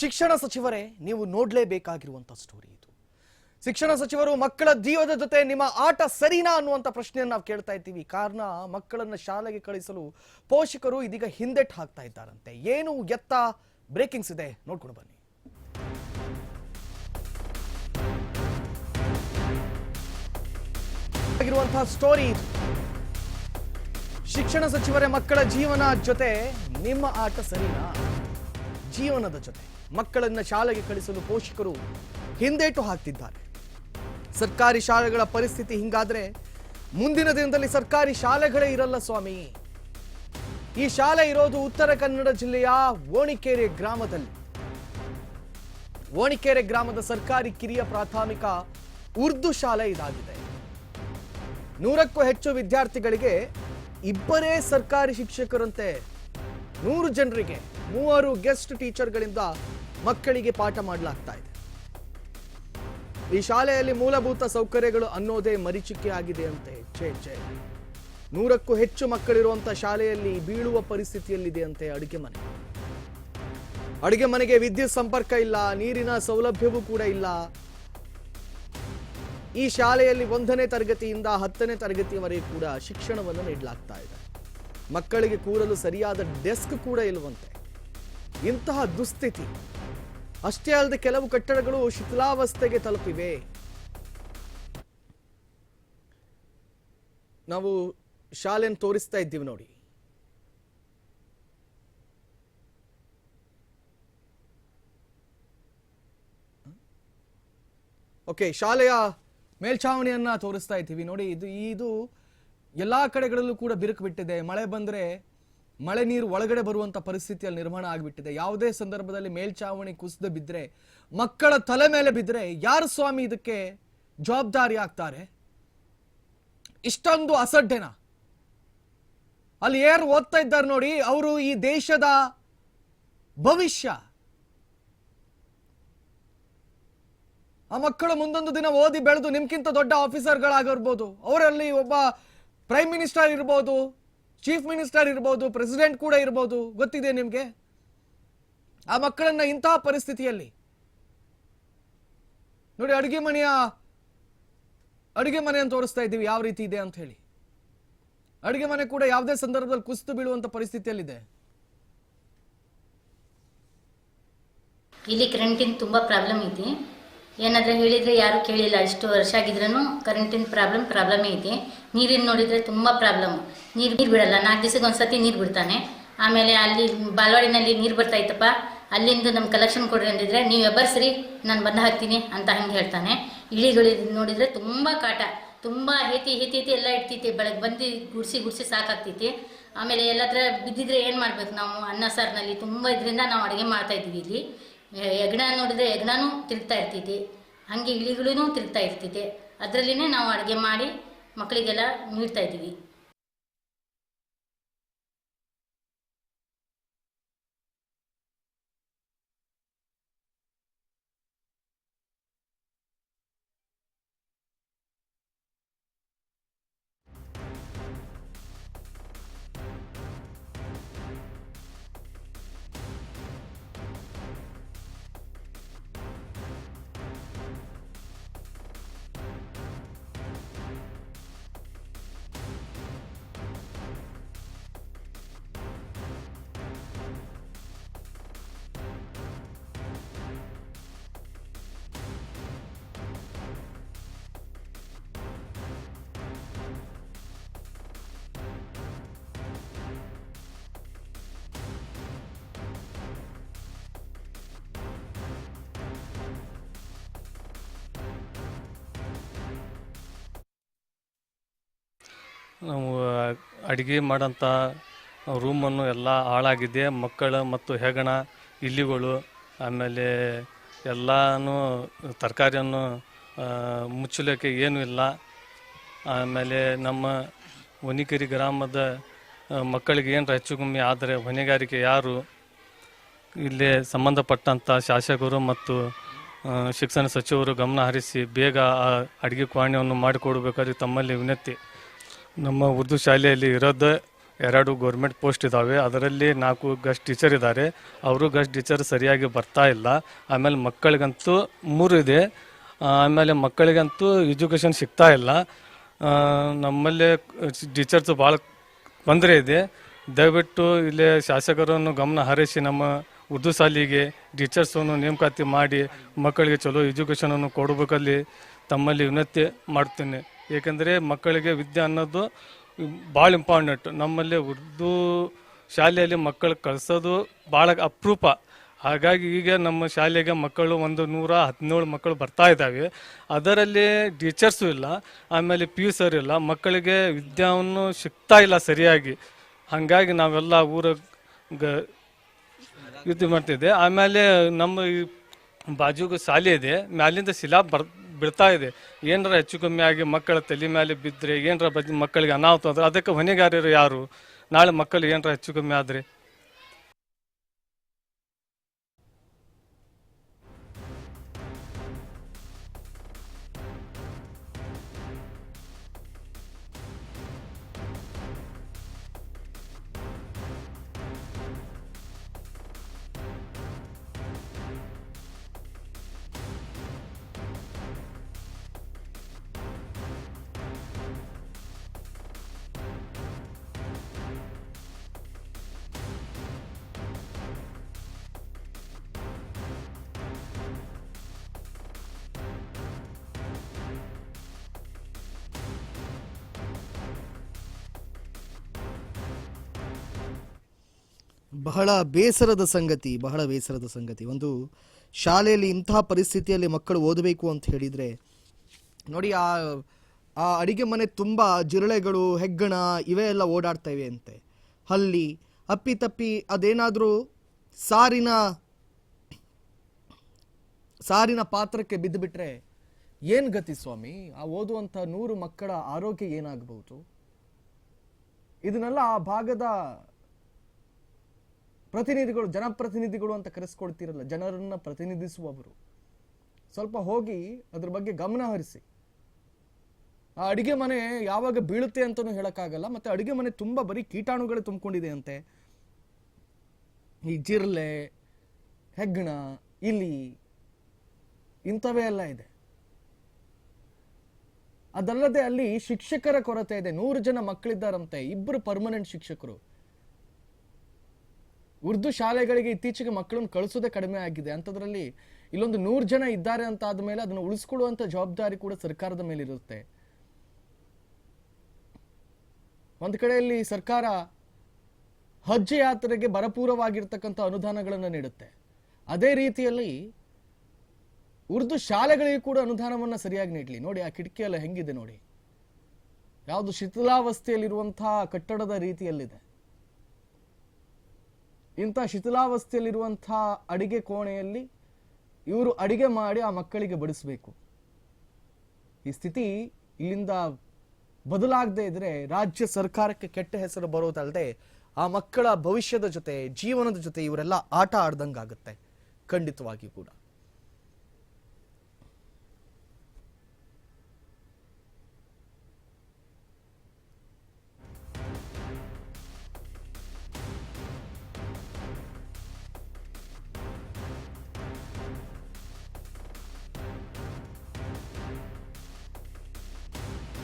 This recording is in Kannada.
ಶಿಕ್ಷಣ ಸಚಿವರೇ, ನೀವು ನೋಡಲೇಬೇಕಾಗಿರುವಂಥ ಸ್ಟೋರಿ ಇದು. ಶಿಕ್ಷಣ ಸಚಿವರು ಮಕ್ಕಳ ಜೀವದ ಜೊತೆ ನಿಮ್ಮ ಆಟ ಸರಿನಾ ಅನ್ನುವಂಥ ಪ್ರಶ್ನೆಯನ್ನು ನಾವು ಕೇಳ್ತಾ ಇದ್ದೀವಿ. ಕಾರಣ, ಮಕ್ಕಳನ್ನ ಶಾಲೆಗೆ ಕಳಿಸಲು ಪೋಷಕರು ಇದೀಗ ಹಿಂದೆಟ್ಟು ಹಾಕ್ತಾ ಇದ್ದಾರಂತೆ. ಏನು ಎತ್ತ ಬ್ರೇಕಿಂಗ್ಸ್ ಇದೆ? ನೋಡ್ಕೊಂಡು ಬನ್ನಿ. ಆಗಿರುವಂತಹ ಸ್ಟೋರಿ ಶಿಕ್ಷಣ ಸಚಿವರೇ, ಮಕ್ಕಳ ಜೀವನ ಜೊತೆ ನಿಮ್ಮ ಆಟ ಸರಿನಾ? ಜೀವನದ ಜೊತೆ. ಮಕ್ಕಳನ್ನ ಶಾಲೆಗೆ ಕಳಿಸಲು ಪೋಷಕರು ಹಿಂದೇಟು ಹಾಕ್ತಿದ್ದಾರೆ. ಸರ್ಕಾರಿ ಶಾಲೆಗಳ ಪರಿಸ್ಥಿತಿ ಹಿಂಗಾದ್ರೆ ಮುಂದಿನ ದಿನದಲ್ಲಿ ಸರ್ಕಾರಿ ಶಾಲೆಗಳೇ ಇರಲ್ಲ ಸ್ವಾಮಿ. ಈ ಶಾಲೆ ಇರೋದು ಉತ್ತರ ಕನ್ನಡ ಜಿಲ್ಲೆಯ ಓಣಿಕೆರೆ ಗ್ರಾಮದಲ್ಲಿ. ಓಣಿಕೆರೆ ಗ್ರಾಮದ ಸರ್ಕಾರಿ ಕಿರಿಯ ಪ್ರಾಥಮಿಕ ಉರ್ದು ಶಾಲೆ ಇದಾಗಿದೆ. ನೂರಕ್ಕೂ ಹೆಚ್ಚು ವಿದ್ಯಾರ್ಥಿಗಳಿಗೆ ಇಬ್ಬರೇ ಸರ್ಕಾರಿ ಶಿಕ್ಷಕರಂತೆ ನೂರು ಜನರಿಗೆ ಮೂವರು ಗೆಸ್ಟ್ ಟೀಚರ್ಗಳಿಂದ ಮಕ್ಕಳಿಗೆ ಪಾಠ ಮಾಡಲಾಗ್ತಾ ಇದೆ. ಈ ಶಾಲೆಯಲ್ಲಿ ಮೂಲಭೂತ ಸೌಕರ್ಯಗಳು ಅನ್ನೋದೇ ಮರಿಚಿಕೆ ಆಗಿದೆ ಅಂತೆ ಛೇ ಛೇ. ನೂರಕ್ಕೂ ಹೆಚ್ಚು ಮಕ್ಕಳಿರುವಂತಹ ಶಾಲೆಯಲ್ಲಿ ಬೀಳುವ ಪರಿಸ್ಥಿತಿಯಲ್ಲಿದೆ ಅಂತೆ ಅಡುಗೆ ಮನೆ. ಅಡುಗೆ ಮನೆಗೆ ವಿದ್ಯುತ್ ಸಂಪರ್ಕ ಇಲ್ಲ, ನೀರಿನ ಸೌಲಭ್ಯವೂ ಕೂಡ ಇಲ್ಲ. ಈ ಶಾಲೆಯಲ್ಲಿ ಒಂದನೇ ತರಗತಿಯಿಂದ ಹತ್ತನೇ ತರಗತಿಯವರೆಗೆ ಕೂಡ ಶಿಕ್ಷಣವನ್ನು ನೀಡಲಾಗ್ತಾ ಇದೆ. ಮಕ್ಕಳಿಗೆ ಕೂರಲು ಸರಿಯಾದ ಡೆಸ್ಕ್ ಕೂಡ ಇಲ್ಲವಂತೆ. ಇಂತಹ ದುಸ್ಥಿತಿ ಅಷ್ಟೇ ಅಲ್ಲದೆ ಕೆಲವು ಕಟ್ಟಡಗಳು ಶಿಥಿಲಾವಸ್ಥೆಗೆ ತಲುಪಿವೆ. ನಾವು ಶಾಲೆಯನ್ನು ತೋರಿಸ್ತಾ ಇದ್ದೀವಿ ನೋಡಿ. ಓಕೆ, ಶಾಲೆಯ ಮೇಲ್ಛಾವಣಿಯನ್ನ ತೋರಿಸ್ತಾ ಇದ್ದೀವಿ ನೋಡಿ. ಇದು ಇದು ಎಲ್ಲಾ ಕಡೆಗಳಲ್ಲೂ ಕೂಡ ಬಿರುಕು ಬಿಟ್ಟಿದೆ. ಮಳೆ ಬಂದ್ರೆ ಮಳೆ ನೀರು ಒಳಗಡೆ ಬರುವಂತ ಪರಿಸ್ಥಿತಿಯಲ್ಲಿ ನಿರ್ಮಾಣ ಆಗಿಬಿಟ್ಟಿದೆ. ಯಾವುದೇ ಸಂದರ್ಭದಲ್ಲಿ ಮೇಲ್ಛಾವಣಿ ಕುಸಿದು ಬಿದ್ದರೆ ಮಕ್ಕಳ ತಲೆ ಮೇಲೆ ಬಿದ್ದರೆ ಯಾರು ಸ್ವಾಮಿ ಇದಕ್ಕೆ ಜವಾಬ್ದಾರಿ ಆಗ್ತಾರೆ? ಇಷ್ಟೊಂದು ಅಸಡ್ಡೆನ? ಅಲ್ಲಿ ಯಾರು ಓದ್ತಾ ಇದ್ದಾರೆ ನೋಡಿ, ಅವರು ಈ ದೇಶದ ಭವಿಷ್ಯ. ಆ ಮಕ್ಕಳು ಮುಂದೊಂದು ದಿನ ಓದಿ ಬೆಳೆದು ನಿಮ್ಗಿಂತ ದೊಡ್ಡ ಆಫೀಸರ್ಗಳಾಗಿರ್ಬೋದು ಅವರಲ್ಲಿ ಒಬ್ಬ ಪ್ರೈಮ್ ಮಿನಿಸ್ಟರ್ ಇರ್ಬೋದು ಚೀಫ್ ಮಿನಿಸ್ಟರ್ ಇರ್ಬೋದು ಪ್ರೆಸಿಡೆಂಟ್ ಕೂಡ ಇರ್ಬೋದು, ಗೊತ್ತಿದೆ ನಿಮಗೆ? ಆ ಮಕ್ಕಳನ್ನ ಇಂತಹ ಪರಿಸ್ಥಿತಿಯಲ್ಲಿ. ನೋಡಿ, ಅಡುಗೆ ಮನೆಯ, ಅಡುಗೆ ಮನೆಯನ್ನು ತೋರಿಸ್ತಾ ಇದ್ದೀವಿ, ಯಾವ ರೀತಿ ಇದೆ ಅಂತ ಹೇಳಿ. ಅಡುಗೆ ಮನೆ ಕೂಡ ಯಾವುದೇ ಸಂದರ್ಭದಲ್ಲಿ ಕುಸಿತು ಬೀಳುವಂತ ಪರಿಸ್ಥಿತಿಯಲ್ಲಿದೆ. ಇಲ್ಲಿ ಕರೆಂಟಿನ ತುಂಬಾ ಪ್ರಾಬ್ಲಮ್ ಐತಿ ಏನಾದ್ರೆ ಹೇಳಿದರೆ ಯಾರು ಕೇಳಿಲ್ಲ. ಇಷ್ಟು ವರ್ಷ ಆಗಿದ್ರೂ ಕರೆಂಟಿನ ಪ್ರಾಬ್ಲಮ್ ಪ್ರಾಬ್ಲಮೇ ಇದೆ. ನೀರಿನ ನೋಡಿದರೆ ತುಂಬ ಪ್ರಾಬ್ಲಮ್ ನೀರು ನೀರು ಬಿಡಲ್ಲ. ನಾಲ್ಕು ದಿವಸಕ್ಕೆ ಒಂದ್ಸತಿ ನೀರು ಬಿಡ್ತಾನೆ. ಆಮೇಲೆ ಅಲ್ಲಿ ಬಾಲ್ವಾಡಿನಲ್ಲಿ ನೀರು ಬರ್ತಾ ಇತ್ತಪ್ಪ. ಅಲ್ಲಿಂದ ನಮ್ಮ ಕಲೆಕ್ಷನ್ ಕೊಡ್ರಿ ಅಂದಿದ್ರೆ, ನೀವು ಎಬ್ಬರ್ಸ್ರಿ, ನಾನು ಬಂದು ಹಾಕ್ತೀನಿ ಅಂತ ಹಂಗೆ ಹೇಳ್ತಾನೆ. ಇಳಿಗಳು ನೋಡಿದರೆ ತುಂಬ ಕಾಟ. ತುಂಬ ಹೇತಿ ಹೇತಿ ಹೇತಿ ಎಲ್ಲ ಇಡ್ತೈತಿ. ಬೆಳಗ್ಗೆ ಬಂದು ಗುಡಿಸಿ ಗುಡಿಸಿ ಸಾಕಾಗ್ತೈತಿ. ಆಮೇಲೆ ಎಲ್ಲತ್ರ ಬಿದ್ದಿದ್ರೆ ಏನು ಮಾಡ್ಬೇಕು ನಾವು? ಅನ್ನ, ಸಾರಿನಲ್ಲಿ ತುಂಬ ಇದರಿಂದ ನಾವು ಅಡುಗೆ ಮಾಡ್ತಾಯಿದ್ದೀವಿ ಇಲ್ಲಿ. ಹೆಗ್ಣ ನೋಡಿದ್ರೆ ಹೆಗ್ಣನೂ ತಿರ್ತಾ ಇರ್ತೈತಿ ಹಾಗೆ ಇಲಿಗಳೂ ತಿರ್ತಾ ಇರ್ತೈತಿ ಅದರಲ್ಲಿನೇ ನಾವು ಅಡುಗೆ ಮಾಡಿ ಮಕ್ಕಳಿಗೆಲ್ಲ ನೀಡ್ತಾ ಇದ್ದೀವಿ ನಾವು ಅಡುಗೆ ಮಾಡೋಂಥ ರೂಮನ್ನು ಎಲ್ಲ ಹಾಳಾಗಿದೆ. ಮಕ್ಕಳು ಮತ್ತು ಹೆಗಣ ಇಲ್ಲಿಗಳು ಆಮೇಲೆ ಎಲ್ಲನೂ ತರಕಾರಿಯನ್ನು ಮುಚ್ಚಲಿಕ್ಕೆ ಏನೂ ಇಲ್ಲ. ಆಮೇಲೆ ನಮ್ಮ ಹೊನಿಕೆರಿ ಗ್ರಾಮದ ಮಕ್ಕಳಿಗೆ ಏನರ ಹೆಚ್ಚು ಕಮ್ಮಿ ಆದರೆ ಹೊಣೆಗಾರಿಕೆ ಯಾರು? ಇಲ್ಲಿ ಸಂಬಂಧಪಟ್ಟಂಥ ಶಾಸಕರು ಮತ್ತು ಶಿಕ್ಷಣ ಸಚಿವರು ಗಮನ ಹರಿಸಿ ಬೇಗ ಆ ಅಡುಗೆ ಕ್ವಾಣಿಯನ್ನು ಮಾಡಿಕೊಡ್ಬೇಕಾದ್ರೆ ತಮ್ಮಲ್ಲಿ ವಿನಂತಿ. ನಮ್ಮ ಉರ್ದು ಶಾಲೆಯಲ್ಲಿ ಇರೋದು ಎರಡು ಗೌರ್ಮೆಂಟ್ ಪೋಸ್ಟ್ ಇದ್ದಾವೆ ಅದರಲ್ಲಿ ನಾಲ್ಕು ಗಸ್ಟ್ ಟೀಚರ್ ಇದ್ದಾರೆ ಅವರು ಗಸ್ಟ್ ಟೀಚರ್ ಸರಿಯಾಗಿ ಬರ್ತಾ ಇಲ್ಲ. ಆಮೇಲೆ ಮಕ್ಕಳಿಗಂತೂ ಮೂರು ಇದೆ. ಆಮೇಲೆ ಮಕ್ಕಳಿಗಂತೂ ಎಜುಕೇಷನ್ ಸಿಗ್ತಾ ಇಲ್ಲ. ನಮ್ಮಲ್ಲಿ ಟೀಚರ್ಸ್ ಭಾಳ ತೊಂದರೆ ಇದೆ. ದಯವಿಟ್ಟು ಇಲ್ಲಿ ಶಾಸಕರನ್ನು ಗಮನ ಹರಿಸಿ ನಮ್ಮ ಉರ್ದು ಶಾಲೆಗೆ ಟೀಚರ್ಸನ್ನು ನೇಮಕಾತಿ ಮಾಡಿ ಮಕ್ಕಳಿಗೆ ಚಲೋ ಎಜುಕೇಷನನ್ನು ಕೊಡಬೇಕಲ್ಲಿ ತಮ್ಮಲ್ಲಿ ವಿನಂತಿ ಮಾಡ್ತೇನೆ. ಏಕೆಂದರೆ ಮಕ್ಕಳಿಗೆ ವಿದ್ಯೆ ಅನ್ನೋದು ಭಾಳ ಇಂಪಾರ್ಟೆಂಟ್. ನಮ್ಮಲ್ಲಿ ಉರ್ದು ಶಾಲೆಯಲ್ಲಿ ಮಕ್ಕಳು ಕಳಿಸೋದು ಭಾಳ ಅಪರೂಪ. ಹಾಗಾಗಿ ಈಗ ನಮ್ಮ ಶಾಲೆಗೆ ಮಕ್ಕಳು ಒಂದು ನೂರ ಹದಿನೇಳು ಮಕ್ಕಳು ಬರ್ತಾ ಇದ್ದಾವೆ. ಅದರಲ್ಲಿ ಟೀಚರ್ಸು ಇಲ್ಲ, ಆಮೇಲೆ ಪಿ ಯು ಸರ್ ಇಲ್ಲ. ಮಕ್ಕಳಿಗೆ ವಿದ್ಯಾವನ್ನು ಸಿಗ್ತಾ ಇಲ್ಲ ಸರಿಯಾಗಿ. ಹಾಗಾಗಿ ನಾವೆಲ್ಲ ಊರ ಗ ಇದು ಮಾಡ್ತಿದ್ದೆ. ಆಮೇಲೆ ನಮ್ಮ ಈ ಬಾಜುಗೆ ಶಾಲೆ ಇದೆ. ಮ್ಯಾಲಿಂದ ಶಿಲಾ ಬರ್ ಬೀಳ್ತಾ ಇದೆ. ಏನರ ಹೆಚ್ಚು ಕಮ್ಮಿ ಆಗಿ ಮಕ್ಕಳ ತಲೆ ಮೇಲೆ ಬಿದ್ದರೆ ಏನರ ಬಜ್ ಮಕ್ಕಳಿಗೆ ಅನಾಹುತ ಅಂದ್ರೆ ಅದಕ್ಕೆ ಹೊಣೆಗಾರರು ಯಾರು? ನಾಳೆ ಮಕ್ಕಳು ಏನರ ಹೆಚ್ಚು ಕಮ್ಮಿ ಆದರೆ? ಬಹಳ ಬೇಸರದ ಸಂಗತಿ, ಬಹಳ ಬೇಸರದ ಸಂಗತಿ. ಒಂದು ಶಾಲೆಯಲ್ಲಿ ಇಂತಹ ಪರಿಸ್ಥಿತಿಯಲ್ಲಿ ಮಕ್ಕಳು ಓದಬೇಕು ಅಂತ ಹೇಳಿದರೆ, ನೋಡಿ ಆ ಆ ಅಡಿಗೆ ಮನೆ ತುಂಬ ಜಿರಳೆಗಳು, ಹೆಗ್ಗಣ ಇವೇ ಎಲ್ಲ ಓಡಾಡ್ತಾ ಅಂತೆ. ಹಲ್ಲಿ ಅಪ್ಪಿತಪ್ಪಿ ಅದೇನಾದರೂ ಸಾರಿನ ಸಾರಿನ ಪಾತ್ರಕ್ಕೆ ಬಿದ್ದುಬಿಟ್ರೆ ಏನು ಗತಿ ಸ್ವಾಮಿ? ಆ ಓದುವಂಥ ನೂರು ಮಕ್ಕಳ ಆರೋಗ್ಯ ಏನಾಗಬಹುದು? ಇದನ್ನೆಲ್ಲ ಆ ಭಾಗದ ಪ್ರತಿನಿಧಿಗಳು, ಜನಪ್ರತಿನಿಧಿಗಳು ಅಂತ ಕರೆಸ್ಕೊಳ್ತಿರಲ್ಲ, ಜನರನ್ನು ಪ್ರತಿನಿಧಿಸುವವರು. ಸ್ವಲ್ಪ ಹೋಗಿ ಅದ್ರ ಬಗ್ಗೆ ಗಮನ ಹರಿಸಿ. ಆ ಅಡುಗೆ ಮನೆ ಯಾವಾಗ ಬೀಳುತ್ತೆ ಅಂತಲೂ ಹೇಳೋಕ್ಕಾಗಲ್ಲ, ಮತ್ತೆ ಅಡುಗೆ ಮನೆ ತುಂಬಾ ಬರೀ ಕೀಟಾಣುಗಳೇ ತುಂಬಿಕೊಂಡಿದೆ ಅಂತೆ. ಈ ಜಿರಲೆ, ಹೆಗ್ಗಣ, ಇಲಿ, ಇಂಥವೇ ಎಲ್ಲ ಇದೆ. ಅದಲ್ಲದೆ ಅಲ್ಲಿ ಶಿಕ್ಷಕರ ಕೊರತೆ ಇದೆ. ನೂರು ಜನ ಮಕ್ಕಳಿದ್ದಾರಂತೆ ಇಬ್ಬರು ಪರ್ಮನೆಂಟ್ ಶಿಕ್ಷಕರು. ಉರ್ದು ಶಾಲೆಗಳಿಗೆ ಇತ್ತೀಚೆಗೆ ಮಕ್ಕಳನ್ನು ಕಳಿಸೋದೇ ಕಡಿಮೆ ಆಗಿದೆ. ಅಂಥದ್ರಲ್ಲಿ ಇಲ್ಲೊಂದು ನೂರು ಜನ ಇದ್ದಾರೆ ಅಂತ ಆದಮೇಲೆ ಅದನ್ನು ಉಳಿಸ್ಕೊಳ್ಳುವಂತ ಜವಾಬ್ದಾರಿ ಕೂಡ ಸರ್ಕಾರದ ಮೇಲಿರುತ್ತೆ. ಒಂದು ಕಡೆಯಲ್ಲಿ ಸರ್ಕಾರ ಹಜ್ ಯಾತ್ರೆಗೆ ಭರಪೂರವಾಗಿರ್ತಕ್ಕಂಥ ಅನುದಾನಗಳನ್ನು ನೀಡುತ್ತೆ. ಅದೇ ರೀತಿಯಲ್ಲಿ ಉರ್ದು ಶಾಲೆಗಳಿಗೆ ಕೂಡ ಅನುದಾನವನ್ನು ಸರಿಯಾಗಿ ನೀಡಲಿ. ನೋಡಿ, ಆ ಕಿಟಕಿ ಎಲ್ಲ ಹೆಂಗಿದೆ ನೋಡಿ. ಯಾವುದು ಶಿಥಿಲಾವಸ್ಥೆಯಲ್ಲಿರುವಂತಹ ಕಟ್ಟಡದ ರೀತಿಯಲ್ಲಿದೆ. ಇಂಥ ಶಿಥಿಲಾವಸ್ಥೆಯಲ್ಲಿರುವಂಥ ಅಡಿಗೆ ಕೋಣೆಯಲ್ಲಿ ಇವರು ಅಡಿಗೆ ಮಾಡಿ ಆ ಮಕ್ಕಳಿಗೆ ಬಡಿಸಬೇಕು. ಈ ಸ್ಥಿತಿ ಇಲ್ಲಿಂದ ಬದಲಾಗದೇ ಇದ್ರೆ ರಾಜ್ಯ ಸರ್ಕಾರಕ್ಕೆ ಕೆಟ್ಟ ಹೆಸರು ಬರೋದಲ್ಲದೆ ಆ ಮಕ್ಕಳ ಭವಿಷ್ಯದ ಜೊತೆ, ಜೀವನದ ಜೊತೆ ಇವರೆಲ್ಲ ಆಟ ಆಡ್ದಂಗಾಗುತ್ತೆ, ಖಂಡಿತವಾಗಿಯೂ ಕೂಡ.